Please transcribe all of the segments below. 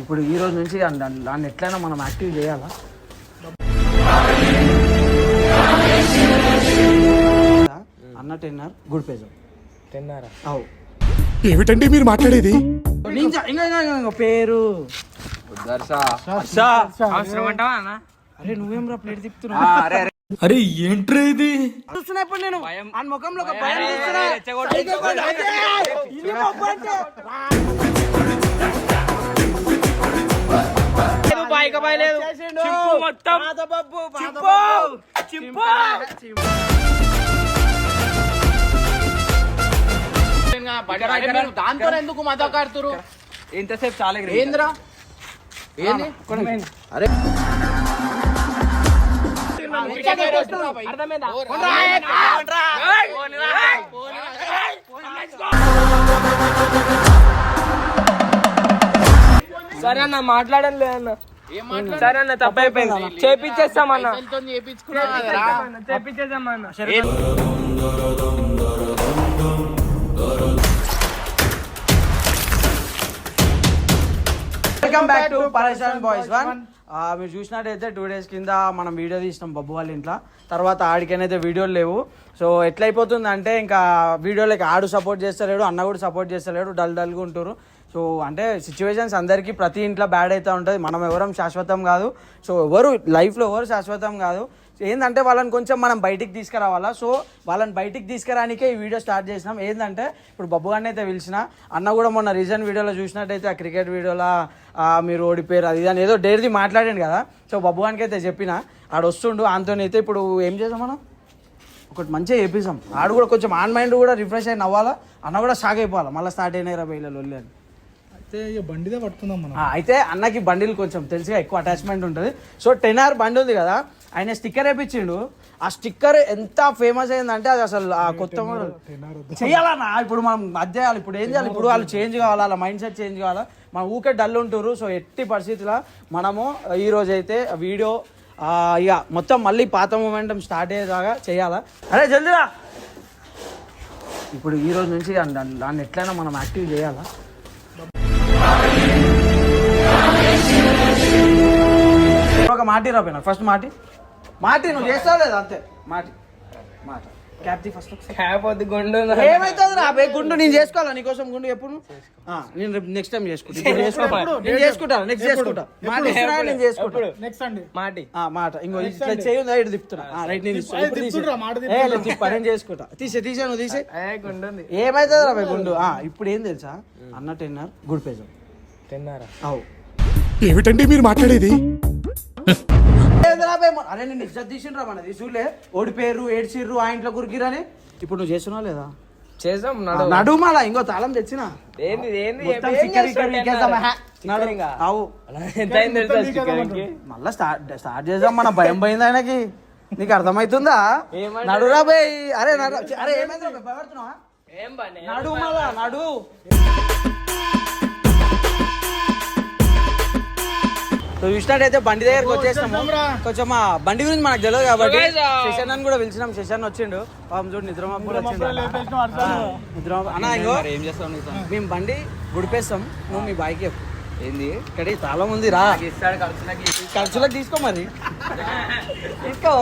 ఇప్పుడు ఈ రోజు నుంచి దాన్ని ఎట్లయినా మనం యాక్టివ్ చేయాలా? అన్న టెన్నర్ గుడ్ పేజ్ తిన్నారా అవు. ఏమిటండి మీరు మాట్లాడేది? ఇంకా ఇంకా పేరు. అరే నువ్వేం రా ప్లేట్ తిప్పుతున్నావు? అరే ఏంట్రా ఇది? చూస్తున్నా ఇప్పుడు నేను. ఆ ముఖంలో ఒక భయం చూస్తున్నా. లేదు. చింపు మొత్తం. చింపు. చింపు. దాంతో ఎందుకు మతకాడుతురు ఇంతసేపు చాలా ఏంద్రా? ఏంది? అరే. అర్థమైందా? సరే అన్న మాట్లాడడం లేదన్న సరే అన్న తప్పైపోయింది. చేపించేస్తామన్న పైసలతో చేపించుకున్నా కదరా. చేపించేద్దామన్న welcome back to Pareshan boys one మీరు చూసినట్టయితే టూ డేస్ కింద మనం వీడియో తీసినాం బబ్బు వాళ్ళ ఇంట్లో. తర్వాత ఆడికైతే వీడియోలు లేవు. సో ఎట్లయిపోతుంది అంటే ఇంకా వీడియోలకి ఆడు సపోర్ట్ చేస్తలేడు అన్న కూడా సపోర్ట్ చేస్తలేడు డల్ డల్గా ఉంటారు సో అంటే సిచ్యువేషన్స్ అందరికీ ప్రతి ఇంట్లో బ్యాడ్ అవుతూ ఉంటుంది. మనం ఎవరం శాశ్వతం కాదు. సో ఎవరు లైఫ్లో ఎవరు శాశ్వతం కాదు. ఏంటంటే వాళ్ళని కొంచెం మనం బయటికి తీసుకురావాలా? సో వాళ్ళని బయటికి తీసుకురానికే ఈ వీడియో స్టార్ట్ చేసినాం. ఏంటంటే ఇప్పుడు బబ్బు గారిని అయితే పిలిచిన అన్న కూడా మొన్న రీసెంట్ వీడియోలో చూసినట్టయితే ఆ క్రికెట్ వీడియోలో మీరు ఓడిపోయారు అది అని ఏదో డేర్ది మాట్లాడాను కదా. సో బబ్బు గారికి అయితే చెప్పిన ఆడు వస్తుండు ఆంతోని అయితే ఇప్పుడు ఏం చేద్దాం మనం? ఒకటి మంచిగా చేపిస్తాం. ఆడు కూడా కొంచెం ఆన్ మైండ్ కూడా రిఫ్రెష్ అయిన అవ్వాలా అన్న కూడా షాక్ అయిపోవాలి? మళ్ళీ స్టార్ట్ అయినాయి బయలు లొల్లి అని. బండిదే పట్టుకుందాం మనం. ఆ, అయితే అన్నకి బండిలు కొంచెం తెలుసుగా ఎక్కువ అటాచ్మెంట్ ఉంటుంది. సో టెన్ ఆర్ బండి ఉంది కదా ఆయన స్టిక్కర్ వేపించిండు. ఆ స్టిక్కర్ ఎంత ఫేమస్ అయిందంటే అది అసలు ఆ కొత్త మోడల్ చెయ్యాలన్నా ఇప్పుడు మనం అది చేయాలి ఇప్పుడు ఏం చేయాలి? ఇప్పుడు వాళ్ళు చేంజ్ కావాలి? వాళ్ళ మైండ్ సెట్ చేంజ్ కావాలా? మనం ఊకే డల్ ఉంటుర్రు. సో ఎట్టి పరిస్థితుల్లో మనము ఈ రోజు అయితే వీడియో ఇక మొత్తం మళ్ళీ పాత మూమెంటం స్టార్ట్ అయ్యేదాకా చేయాలా? అరే జల్దిరా! ఇప్పుడు ఈ రోజు నుంచి దాన్ని ఎట్లయినా మనం యాక్టివ్ చేయాలా? ఒక మాటి రాపోయినా ఫస్ట్ మాటి. మాటి నువ్వు చేస్తావు లేదా అంతే. మాటి. మాట. క్యాప్ ది ఫస్ట్ క్యాప్ వద్దు గుండు ఏమైతుంది రా బే గుండు నేను చేసుకోవాలా నీకోసం గుండు ఎప్పుడు? ఆ, నేను రేపు నెక్స్ట్ టైం చేసుకుంటా. ఇప్పుడు చేసుకో. నేను చేసుకుంటా నెక్స్ట్ చేసుకుంటా. మాట నేను చేసుకుంటా. నెక్స్ట్ అండి. మాటి. ఆ, మాట. ఇంకో ఇట్లా చేయండి ఇటు తిప్పుతున్నా. ఆ, రైట్ నేను తిప్పా, నేను చేసుకుంటా. తీసే తీసే నువ్వు తీసే ఏ గుండు ఏమైతుంది రా బే గుండు? ఆ, ఇప్పుడు ఏం తెలుసా? అన్న టెన్నర్ గుడ్ పేజ్. తిన్నారా? అవు. ఏమిటండి మీరు మాట్లాడేది? అరే నేను ఇజ్జత్ తీసిండ్రా మన తీసులే ఓడిపోయారు ఏడ్చిర్రు ఆ ఇంట్లో కురికిరని ఇప్పుడు నువ్వు చేస్తున్నావు లేదా? చేసాం ఆ, నడు నడుము మళ్ళా ఇంకో తాళం తెచ్చిన? ఏంది ఏంది మొత్తం చిక్కరి? హా. నడు. ఎంత అయింది తెలుసా? మళ్ళా స్టార్ట్ స్టార్ట్ చేద్దాం మన భయం పోయింది ఆయనకి. నీకు అర్థమవుతుందా ఏమంటాడు? నడురా బే అరే నడు అరే ఏమైందిరా బే, భయపడుతున్నావా ఏం పని నడు మళ్ళా నడు సో చూసినట్టయితే బండి దగ్గరకు వచ్చేస్తాము కొంచెం ఆ బండి గురించి మనకు తెలియదు కాబట్టి శశాన్ అని కూడా పిలిచినాం. శశాన్ వచ్చిండు. పాపం చూడు నిద్ర కూడా వచ్చిండు నిద్ర అన్న ఏం చేస్తావు మేము బండి గుడిపేస్తాం. నువ్వు మీ బాయ్కి చెప్పు. ఏంది? ఇక్కడ తాళం ఉంది రా. ఇస్తాడు ఖర్చులకి తీసుకో మరి. తీసుకో.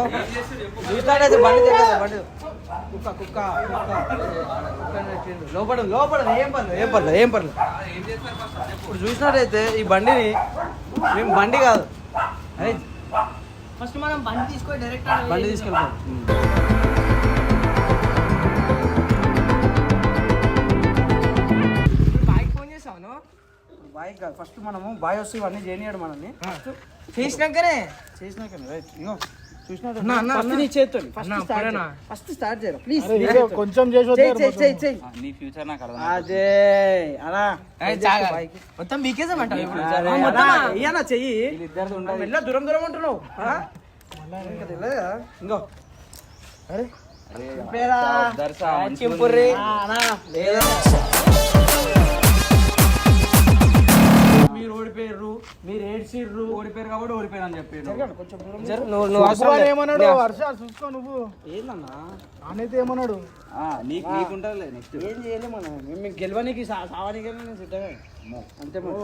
చూసినట్టయితే బండి దగ్గర బండి. కుక్క కుక్క. లోపల లోపల ఏం పర్లేదు ఏం పర్లేదు ఏం పర్లేదు. ఇప్పుడు చూసినట్టయితే ఈ బండిని మేము బండి కాదు. అరే. ఫస్ట్ మనం బండి తీసుకొని డైరెక్ట్ బండి తీసుకెళ్ళిపోం బైక్ ఫోన్ చేసావు బాయ్ కాదు. ఫస్ట్ మనము బాయ్ వస్తే ఇవన్నీ చేయనియాడు మనల్ని. చేసినాకనే? చేసినాక రైట్ అన్న, ఫస్ట్ స్టార్ట్ అప్పుడేనా? ఫస్ట్ స్టార్ట్ చేయరా ప్లీజ్ కొంచెం చేసి నీ ఫ్యూచర్ నాకు అర్థం అదే అలా. మొత్తం మీకేసామంట ఇయ్యనా చెయ్యి? దూరం దూరం ఉంటున్నావు? ఇంకా అరే. మీరు ఓడిపోయారు మీరు ఏడ్చిర్రు ఓడిపోయారు కాబట్టి ఓడిపోయారు అని చెప్పి జరగండి, కొంచెం దూరం జర, నువ్వు నువ్వు అవసరం లేదు. ఏమన్నాడు? హర్ష చూసుకో నువ్వు. ఏందన్నా? నానైతే ఏమన్నాడు? నీకు నీకుంటారులే నెక్స్ట్ ఏం చేయలేము మనం. మేము గెలవనికి సావనీకి నేను సిద్ధమే అంతే మరి.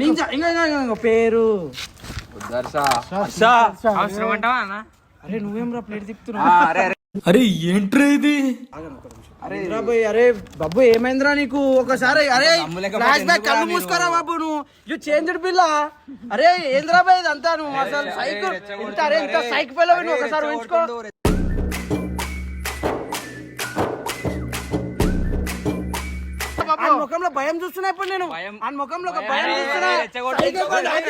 నింజా ఇంకా ఇంకా, ఇంకా, ఇంకా పేరు. దర్శ అవసరం అంటావా అన్న? అరే నువ్వేం రా ప్లేట్ ఆ, తిప్పుతున్నావు అరే. ఏంట్రా ఇది? అరే బాబు ఏమైందిరా నీకు? ఒకసారి అరే ఫ్లాష్ బ్యాక్ కళ్ళు? మూసుకోరా బాబు నువ్వు? యూ చేంజ్డ్ పిల్ల? అరే ఏంద్రా బాయ్ ఇదంతా నువ్వు? అసలు సైక్ ఇంత అరే ఇంత సైక్ పిల్ల నువ్వు ఒకసారి ఉంచుకో. ఆ ముఖంలో భయం చూస్తున్నా ఇప్పుడు నేను. ఆ ముఖంలో ఒక భయం. చూస్తున్నా.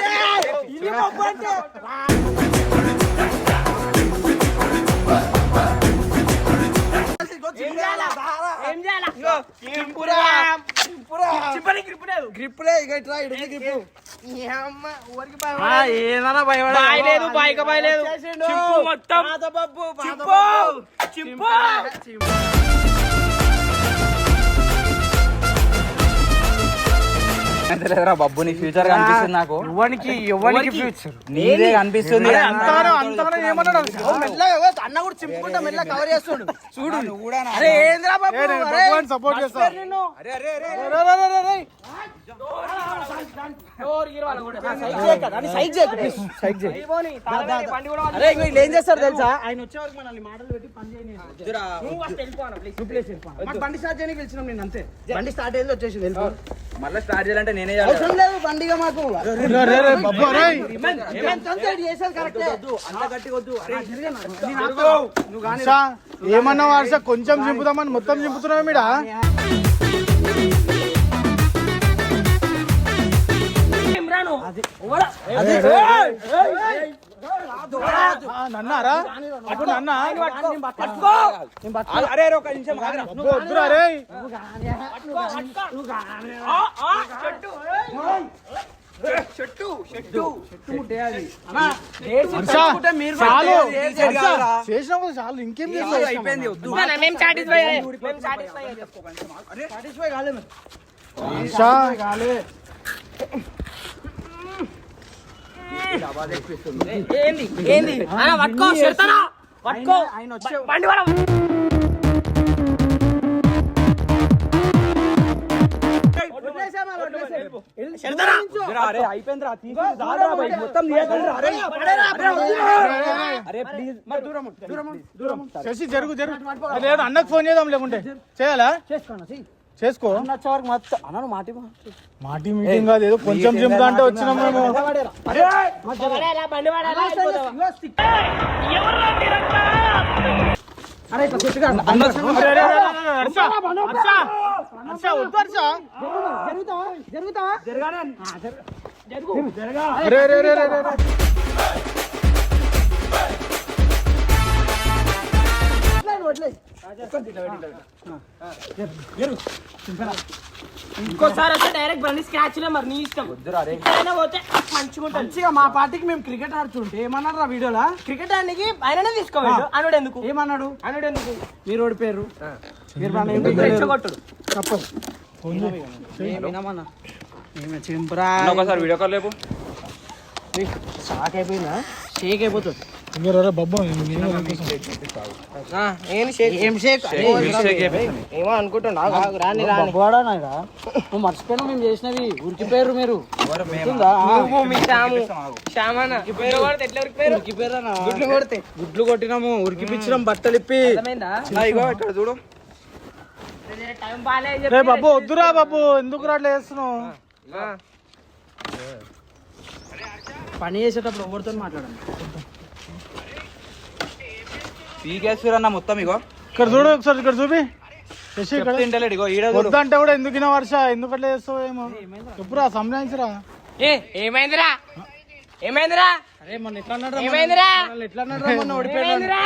ఏం చేయాలా? గ్రిప్పులే ఇక ఇట్రా ఇడికి గ్రిప్పు ఏదన్నా భయపడ బాయ్ లేదు బాయ్ బాయ్ లేదు. చేసిండు. చింపు మొత్తం. చింపు. చింపు. చింపు. తెలియదురా బబ్బు నీ ఫ్యూచర్ కనిపిస్తుంది నాకు. ఎవ్వనికి ఎవ్వనికి ఫ్యూచర్ నీదే కనిపిస్తుంది. అన్న కూడా చింపుకుంటా మెల్ల కవర్ చేస్తుండు. చూడు. అరే ఏంద్రా బాబు? అరే, support చేస్తా. అరే అరే అరే ఏం చేస్తారు తెలుసా? ఆయన వచ్చే వరకు మనల్ని మాటలు పెట్టి పని. మాకు బండి స్టార్ట్ చేయడానికి పిలిచినాం నేను అంతే. బండి స్టార్ట్ అయింది వచ్చేసి మళ్ళీ స్టార్ట్ చేయాలంటే నేనే అవసరం లేదు బండిగా మాకు. ఏమన్నా హర్ష కొంచెం చింపుదామని మొత్తం చింపుతున్నావు మీడా? ఇమ్రాను నన్నారా? నన్న? అరే ఒక నిమిషం వద్దురా రే చాలు. ఇంకేం అయిపోయింది సాటిస్ఫై కాలేదు ఏంది? ఏంది పట్టుకో చెడతానా పట్టుకో ఆయన వచ్చే బండి. శశి జరుగు జరుగు. లేదు అన్నకు ఫోన్ చేద్దాం లేకుంటే. చేయాలా? చెయ్యి. చేసుకో. అన్న వచ్చే వరకు మొత్తం అన్న మాటి మాటి మీటింగ్ కాదు ఏదో కొంచెం చింపుతా అంటే వచ్చినాం మేము. పడేలా, ఇంకోసారి వస్తే డైరెక్ట్ బండి స్క్రాచ్ లే మరి నీ ఇష్టం పోతే మంచిగా ఉంటుంది మంచిగా మా పార్టీకి మేము క్రికెట్ ఆడుతుంటే ఏమన్నారు రా వీడియోలా క్రికెట్ ఆడికి ఆయననే తీసుకోవాలి అనుడు ఎందుకు ఏమన్నాడు అనుడు ఎందుకు మీరు ఓడిపోయారు మీరు. రెచ్చగొట్టుడు తప్పదు ఒకసారి వీడియో కాల్ లేపు. షాక్? అయిపోయిందా షేక్? అయిపోతుంది ఏమో అనుకుంటున్నా రాని రాని. బొబ్బవాడానాగా నువ్వు మర్చిపోయినా మేము చేసినవి. ఉరికిపోయారు మీరు. గుడ్లు కొడితే గుడ్లు కొడితే. గుడ్లు కొట్టినాము ఉరికిపించినాం బట్టలు ఇప్పి. చూడు. రే బాబు వద్దురా బాబు ఎందుకు రా అట్లా చేస్తున్నావు? ఆ. పని చేసేటప్పుడు ఎవరితో మాట్లాడండి పీకేస్తురన్న మొత్తం ఇగో. ఇక్కడ చూడు ఒకసారి ఇక్కడ చూపి. శశి ఇక్కడ తింటలేడు ఇగో ఈడ చూడు. వద్దంటే కూడా ఎందుకు వర్ష? ఎందుకు అట్లా చేస్తావు ఏమో? చెప్పురా సంజాయించరా ఏ ఏమైందిరా? ఏమైందిరా? అరే మొన్న ఎట్లా అన్నాడు ఏమైందిరా? ఎట్లా అన్నాడు మొన్న ఓడిపోయాడు ఏమైందిరా?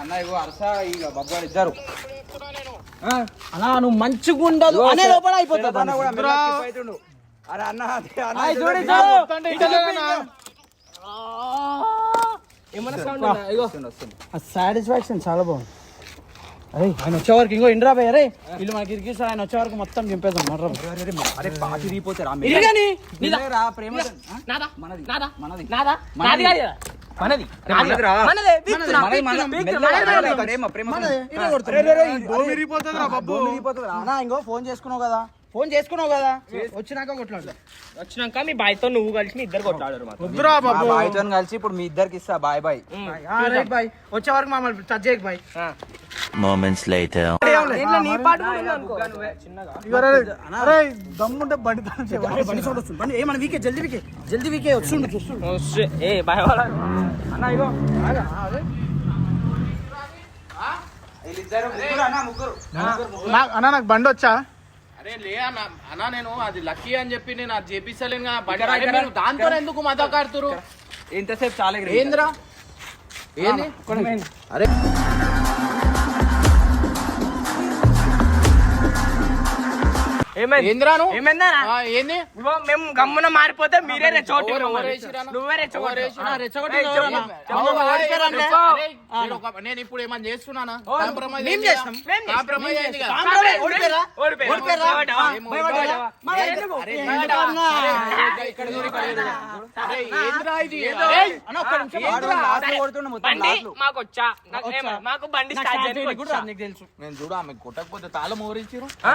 అన్న ఇగో అరస ఇక ఇద్దరు. అన్నా నువ్వు మంచిగా ఉండదు అనే లోపల అయిపోతుంది. అరే అన్న సాటిస్ఫాక్షన్ చాలా బాగుంది. అరే ఆయన వచ్చే వరకు ఇంకో ఇండ్రా పోయి అరే. వీళ్ళు మనకి ఇరికిస్తారు ఆయన వచ్చే వరకు మొత్తం చింపేద్దాం మర్ర అరే పాటి రీపోతే రా ఇరిగాని రా ప్రేమ ఆ? నాదా? మనది నాదా? మనది. నాదా? నాది మనది. మనదిరా. మనదే. ప్రేమ, ఫోన్ చేసుకున్నావు కదా. ఫోన్ చేసుకున్నావు కదా? వచ్చినాక కొట్లాడు. వచ్చినాక మీ బాయ్తో నువ్వు కలిసి మీ ఇద్దరు కొట్లాడారు బాయ్తో కలిసి ఇప్పుడు మీ ఇద్దరికి ఇస్తా. Bye bye. Right bye. వచ్చే వరకు మమ్మల్ని టచ్ చేయకు బాయ్. later. దీంట్లో నీ పాట దమ్ముంటే బండి. బండి సౌండ్ వస్తుంది. బండి ఏమన్నా వీకే జల్దీ వీకే. జల్దీ వీకే వస్తుండు చూస్తుండు shit. ఏ బాయ్ వాళ్ళ. అన్న ఇగో. అన్న నాకు బండి వచ్చా? అరే లే అన్న అన్న నేను అది లక్కీ అని చెప్పి నేను అది చేపిస్తలేను కదా. బండి అరే మీరు దాంతో ఎందుకు మదకాడుతురు ఎంతసేపు చాలా ఏంద్రా? ఏంది? అరే. ఏంద్రాను? ఏంది? మేము గమ్మున మారిపోతే మీరే రెచ్చగొట్టి? నువ్వే రెచ్చగొట్టి నేను ఇప్పుడు చేస్తున్నానా? మాకు బండి తెలుసు. నేను చూడు ఆమె కొట్టకపోతే తాళం ఊరిచ్చిరు ఆ?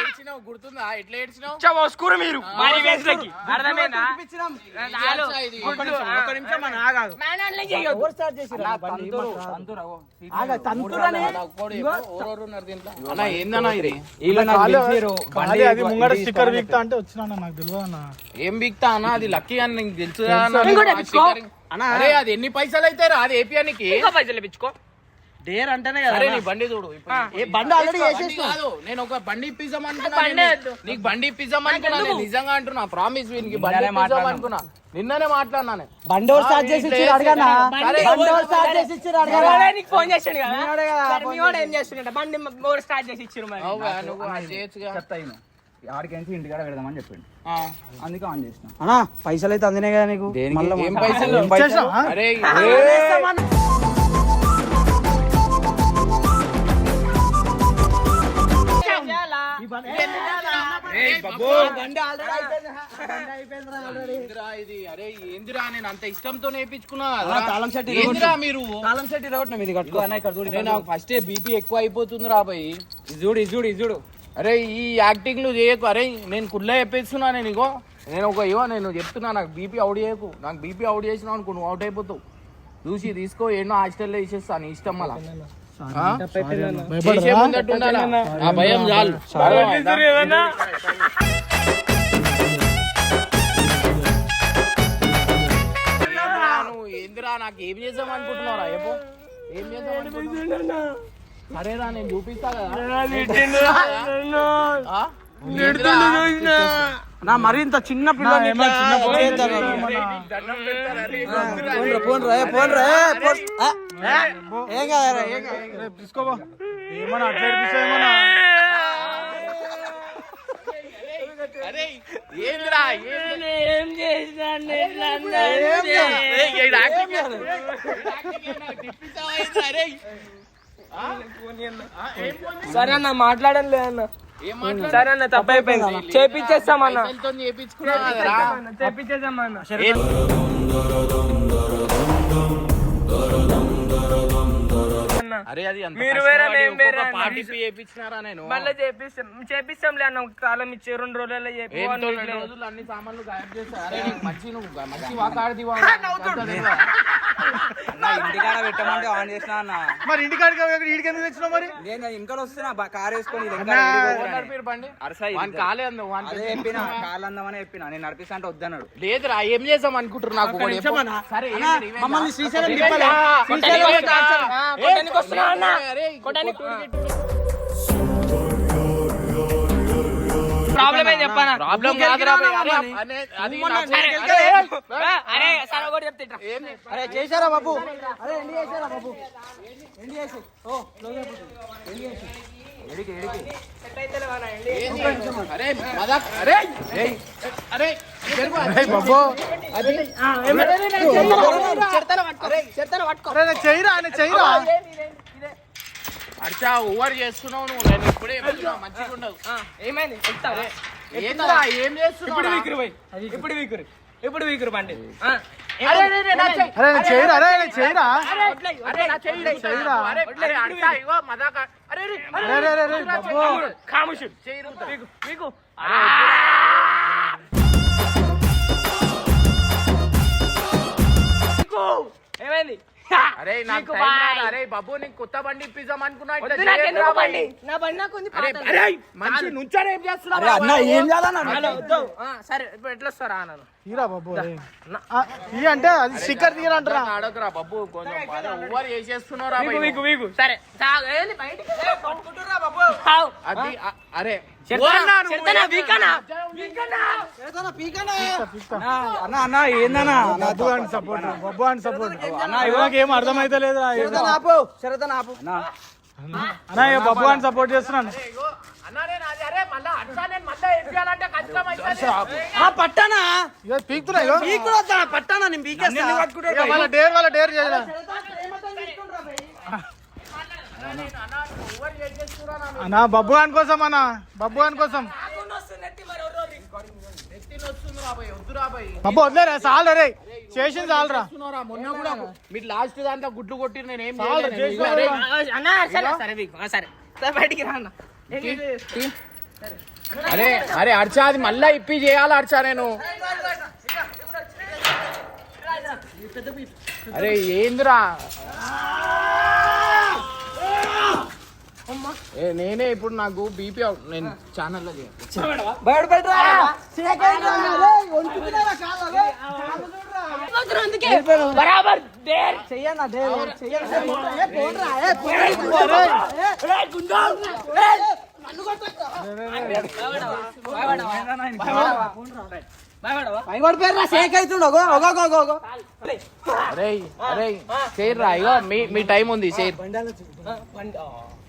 ఏడ్చినావు? గుర్తుందా? ఎట్లా ఏడ్చినావు? మీరు. నిమిషం మన ఆగాగు. మేనన్లే స్టార్ట్? తంతురు తంతురు. ఆగా, తంతురని ఉన్నారు దీంట్లో? అన్న ఏందన్నా ఇది? నాకు తెలిసిరు. బండి అది ముంగడ స్టిక్కర్ వీక్తా అంటే వచ్చినా నాకు తెలియదు అన్న. ఏం బిక్తా అన్న? అది లక్కీ అని నీకు తెలుసు అన్న? అరే అది ఎన్ని పైసలు అయితే రా? అది ఏపీఎన్కి ఇంకా పైసలు ఇప్పించుకో డేర్ అంటేనే కదా. నీ బండి చూడు ఇప్పుడు. ఏ బండి ఆల్రెడీ బండి చేసేసిన కాదు నేను ఒక బండి ఇప్పిద్దాం అనుకున్నా బండి నేను. వద్దు. నీకు బండి ఇప్పిద్దాం అనుకున్నా నేను నిజంగా అంటున్నా ప్రామిస్ వీనికి బండి నిన్ననే ఇప్పిద్దాం మాట్లాడినాం. అనుకున్నా నిన్ననే మాట్లాడినా నేను. బండి ఎవరు స్టార్ట్ చేసి ఇచ్చారు అడగనా బండి ఎవరు స్టార్ట్ చేసి ఇచ్చారు అడగనా ఎవడే నీకు ఫోన్ చేసాడు కదా మీవాడే కదా సరే, మీ వాడు ఏం చేస్తుండ బండి మోర్ స్టార్ట్ చేసి ఇచ్చారు మరి అవుగా, నువ్వు అది చేయొచ్చుగా. చెప్తా. ఆడికెంచి ఇంటికాడ పెడదామని చెప్పిండు ఆ. అందుకే ఆన్ చేసిన అన్నా పైసలు అయితే అందినాయి కదా నీకు మళ్ళా ఏం. పైసలు? అరే ఏందిరా నేను అంత ఇష్టంతో నేర్పించుకున్నా? తాళం ఏందిరా మీరు? తాళం సెట్ ఇరగొట్టినాం ఇది కట్టుకో. అన్న ఇక్కడ చూడు నేను ఫస్ట్ బీపీ ఎక్కువ అయిపోతుంది రా భయ్ ఇది చూడు చూడు చూడు. అరే ఈ యాక్టింగ్లు చేయకు. అరే నేను కుళ్ళ చెప్పేస్తున్నా నేను ఇగో. నేను ఒక ఇవో నేను చెప్తున్నా నాకు బీపీ అవుట్ చేయకు. నాకు బీపీ అవుట్ చేసినావు అనుకో నువ్వు అవుట్ అయిపోతావు. చూసి తీసుకో ఎన్నో హాస్టల్లో వేసేస్తా నీ ఇష్టం మళ్ళా? చేసే ముందట్టు ఉండాలా? ఆ భయం చాలు. ఏందిరా నాకు ఏం చేద్దాం అనుకుంటున్నారా చెప్పు. ఏం చేద్దాం? సరేరా నేను చూపిస్తా కదా. ఆ? ఏందిరా? నా మరి ఇంత చిన్న పిల్లని పెడతారా? రే? పోన్- ఆ, ఏం? కాదు. తీసుకోబా ఏమన్నా అట్లా ఏమన్నా? ఏం చేసినాను? సరే అన్న మాట్లాడడం లేదన్న? సరే అన్న తప్పైపోయింది. చేపించేస్తామన్న పైసలతో చేపించుకున్నావు కదరా? చేపించేస్తామన్న అరే అది మీరు వేరే, మేము వేరే. పార్టీ నేను? మళ్ళీ చేపిస్తాం చేపిస్తాంలే అన్న ఒక కాలం ఇచ్చే రెండు రోజులలో చెప్పు. రోజులు అన్ని సామాన్లు గాయబ్ చేస్తా. అరే నీకు మంచి నువ్వు మంచి వాకాడిదివా అన్న ఇంటికాడ పెట్టమంటే ఆన్ చేసిన అన్న. మరి ఇంటికాడికి ఇంటికి ఎందుకు తెచ్చినావు మరి? నేను ఇంకా వస్తున్నా బా- కార్ వేసుకొని ఇది ఇంకా ఇంటికి పోతున్నా. బండి? అరసా ఇది వాని కాలే అందు చెప్పిన కార్లు అందామని చెప్పిన. నేను నడిపిస్తా అంటే వద్దన్నాడు. లేదురా ఏం చేద్దాం నాకు. అన్నా. సరే? మమ్మల్ని శ్రీశైలం ప్రాబ్లం ఏమైంది చెప్పానా ప్రాబ్లం కాదురా. అరే, సరే ఒకటి చెప్తే? అరే చేశారా బాబు అరే ఎండి చేశారా బాబు ఎండి చేసి ఓ ఎండి చేసి అరే మదక్ అరే ఏయ్, అరే అరే చెయ్యరా ఆయన చెయ్యరా అర్చా ఓవర్ చేస్తున్నావు నువ్వు. నేను ఇప్పుడే చెప్తున్నా, మంచిగా ఉండవు ఏమైంది? చెప్తావా? ఏంద్రా ఏం చేస్తున్నావు ఇప్పుడు వీకురు పోయి. ఇప్పుడు వీకురు. ఇప్పుడు వీకురు బండి. ఆ, అరే అరే, అరే, నా చెయ్యి. అరే నేను చెయ్యరా అరే నేను చెయ్యరా వడ్లయ్, అరే నా చెయ్యి ఇటు చెయ్యిరా. అరే అరే అర్చా ఇగో మదక్. అరే అరే, అరే అరే అరే అరే నా బాబు. చెయ్యి. కాముషుడు. చెయ్యి ఇరుగుతా. వీకు అరే, వీకు. ఏమైంది? అరే నాకు టైం. రాదు. అరే బాబు నీకు కొత్త బండి ఇప్పిద్దాం అనుకున్నా ఇట్లా వద్దు నాకు చేయకురా ఎందుకు బాయ్. బండి నా బండి నాకు ఉంది అరే పాతది. అరే మంచి నుంచోని ఏం చేస్తున్నావు అరే అన్న ఏం చేయాలన్నా హలో, వద్దు. ఆ, సరే ఇప్పుడు ఎట్లా వస్తారా అన్నాను తీరా బాబు ఈ అంటే అది స్టిక్కర్ అడగరా బాబు కొంచెం ఓవర్ చేసేస్తున్నారా వీకు వీకు వీకు సరే బయటికి? బాబు. అది అరే ఏం అర్థమైతే లేదు అన్న. బబ్బు అని సపోర్ట్ చేస్తున్నాను. పట్టానా పీకుతున్నా ఇగో. పీక్ కూడా వద్దా? పట్టానా నేను పీకేస్తా. వాళ్ళ డేర్ వాళ్ళ డేర్ చేయరా అన్నా బబ్బు అని కోసం అన్న బబ్బు అని కోసం. బబ్బు వదిలేరా చాలు రే చేసింది చాలరా మొన్న కూడా మీరు లాస్ట్ దాంట్లో గుడ్లు కొట్టి నేను ఏం చాలు, చేయలేదు. చేసినా అరే, అన్నా సరే సరే. బయటికి రా అన్న. ఏంటి? అరే అరే అర్చా అది మళ్ళా ఇప్పి చేయాలి అర్చా నేను? అరే ఏందిరా? ఏ, నేనే ఇప్పుడు నాకు బీపీ నేను ఛానల్లో బయట పోతురు అందుకే. బరాబర్ దేర్. చెయ్యన్నా దే చెయ్యన్నా. ఏ పోన్రా ఏ పోన్రా. ఏ గుండా. ఏ నన్ను కొట్టకు మీ మీ టైం ఉంది చేయర్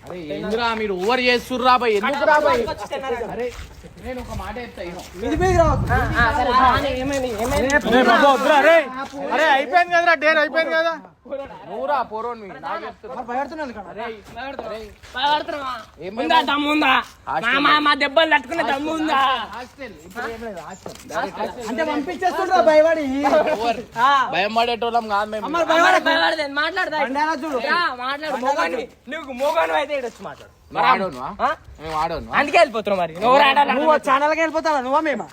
అరే ఏందిరా మీరు ఓవర్ చేస్తుర్రా బాయ్ ఎందుకు రా బాయ్ అరే నేను ఒక మాట చెప్తా. ఇది మీద అరే అయిపోయింది కదరా డేర్ అయిపోయింది కదా. నువ్వురా పోరోన్ నాకు చెప్తున్నా మరి భయపడుతున్నాను ఇక్కడ భయపడుతున్నావా? ఏమైంది? ఉందా దమ్ము ఉందా? హాస్టల్ మా దెబ్బలు తట్టుకునే దమ్ము ఉందా? అంటే పంపించేస్తుండ్రా భయపడి. భయం పడేటోళ్ళం కాదు మేము. మాట్లాడదా? చూడు. మాట్లాడు. మోగాని నువ్వు మోగాను ఇక్కడ వచ్చి మాట్లాడు? మేము ఆడోను అందుకే వెళ్ళిపోతున్నావు మరి నువ్వు రాడాలి నువ్వు ఛానల్కి వెళ్ళిపోతావా నువ్వా మేమా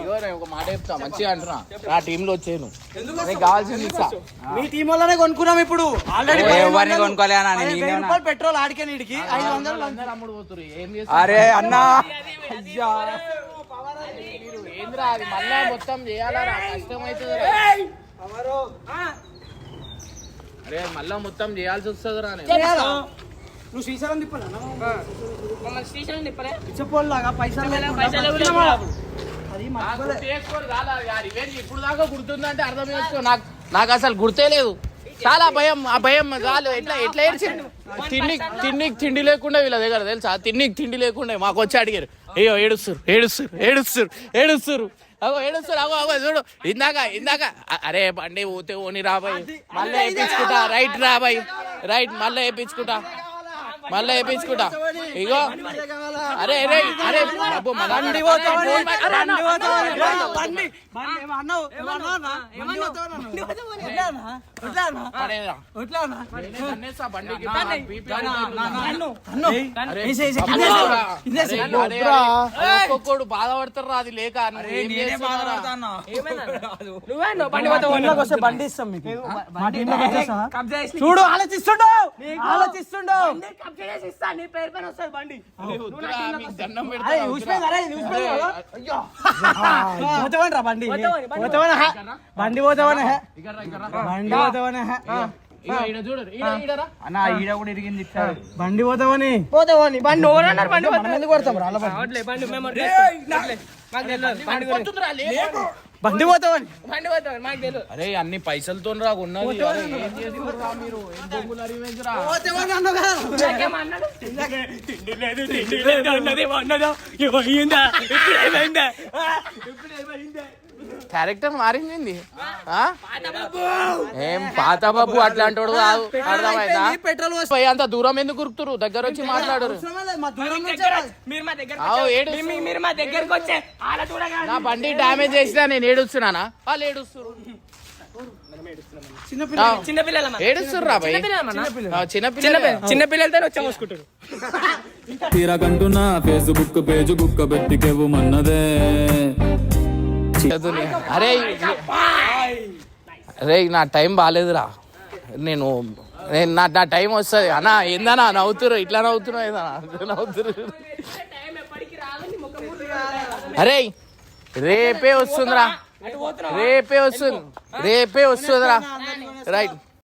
ఇగో నేను ఒక మాట చెప్తా మంచిగా అంటున్నా నా టీమ్లో వచ్చేను నీకు కావాల్సింది ఇస్తా మీ టీం వల్లనే కొనుక్కున్నాం ఇప్పుడు ఆల్రెడీ ఎవరిని కొనుక్కోలే రూపాయలు పెట్రోల్ ఆడికే నీడికి ఐదు వందలు అందరూ అమ్ముడు పోతురు ఏం అరే అన్న ఏంద్రా అది మళ్ళా మొత్తం చేయాలా? కష్టం అవుతుంది అరే మళ్ళా మొత్తం చేయాల్సి వస్తుంది రా నువ్వు శ్రీశైలం తిప్పలే. స్టేషన్ తిప్పలే పైసలు ఇప్పుడు దాకా గుర్తుందంటే అర్థం చేసుకో. నాకు నాకు అసలు గుర్తే లేదు. చాలా భయం ఆ భయం చాలు ఎట్లా ఎట్లా ఏడ్చిండు తిండి తిండికి తిండి లేకుండా వీళ్ళ దగ్గర తెలుసా? తిండికి తిండి లేకుండా మాకు వచ్చి అడిగారు. అయ్యో ఏడుస్తురు ఏడుస్తురు ఏడుస్తురు ఏడుస్తురు. అగో ఏడుస్తురు అగో అగో చూడు. ఇందాక ఇందాక అరే బండి పోతే ఓని రాబాయ్ మళ్ళీ వేయించుకుంటా. రైట్ రాబాయ్ రైట్ మళ్ళీ వేయించుకుంటా. మళ్ళీ వేయించుకుంటా ఇగో. అరే అరే అరే బాబు ఒక్కొక్కడు బాధపడతారు అది లేక. బండి ఇస్తాం చూడు ఆలోచిస్తుండు. ఆలోచిస్తుండు. చేసి ఇస్తా నీ పేరు పైన వస్తుంది బండి. అరే, వద్దురా, మీకు దండం పెడతా, అరే వద్దురా. ఊసిపోయింది అరే ఇది ఊసిపోయింది అరే, కదా? అయ్యో. పోతావని రా బండి? పోతావని, బండి? పోతావని. బండి పోతావని. బండి పోతావని పోతావని పోతావని బండి ఎవరన్నారు బండి కొడతాం రావట్లే బండి బండి. బండి పోతావని బండి పోతామని మాకు తెలియదు అరే అన్ని పైసలతో రా ఉన్నది అరే, ఏం చేస్తుర్రా మీరు? ఏం బొంగులు అరివేంచురా? నాకేం అన్నాడు క్యారెక్టర్ మారింది ఆ? ఏం పాత బాబు అట్లాంటోడు కాదు. అర్థమైందా? పెట్రోల్ పోయి అంత దూరం ఎందుకు కురుకుతురు దగ్గర వచ్చి మాట్లాడరు నా బండి డామేజ్ చేసినా నేను ఏడుస్తున్నానా? వాళ్ళు ఏడుస్తురు ఆ, చిన్నపిల్లల ఏడుస్తుర్రా భయ్? చిన్నపిల్లల ఆ, చిన్న పిల్లలే. చిన్న పిల్లలతో వచ్చి మోసుకుంటారు తీరకంటున్నా ఫేస్బుక్ పేజ్ కుక్క మన్నదే చదువుని. అరే అరే నా టైం బాగాలేదురా నేను నేను నా నా టైం వస్తుంది. అన్నా ఏందన్నా నవ్వుతురు ఇట్లా నవ్వుతున్నావు ఏదన్నా? నవ్వుతురు అరే రేపే వస్తుందిరా. రేపే వస్తుంది. రేపే వస్తుందిరా. రైట్.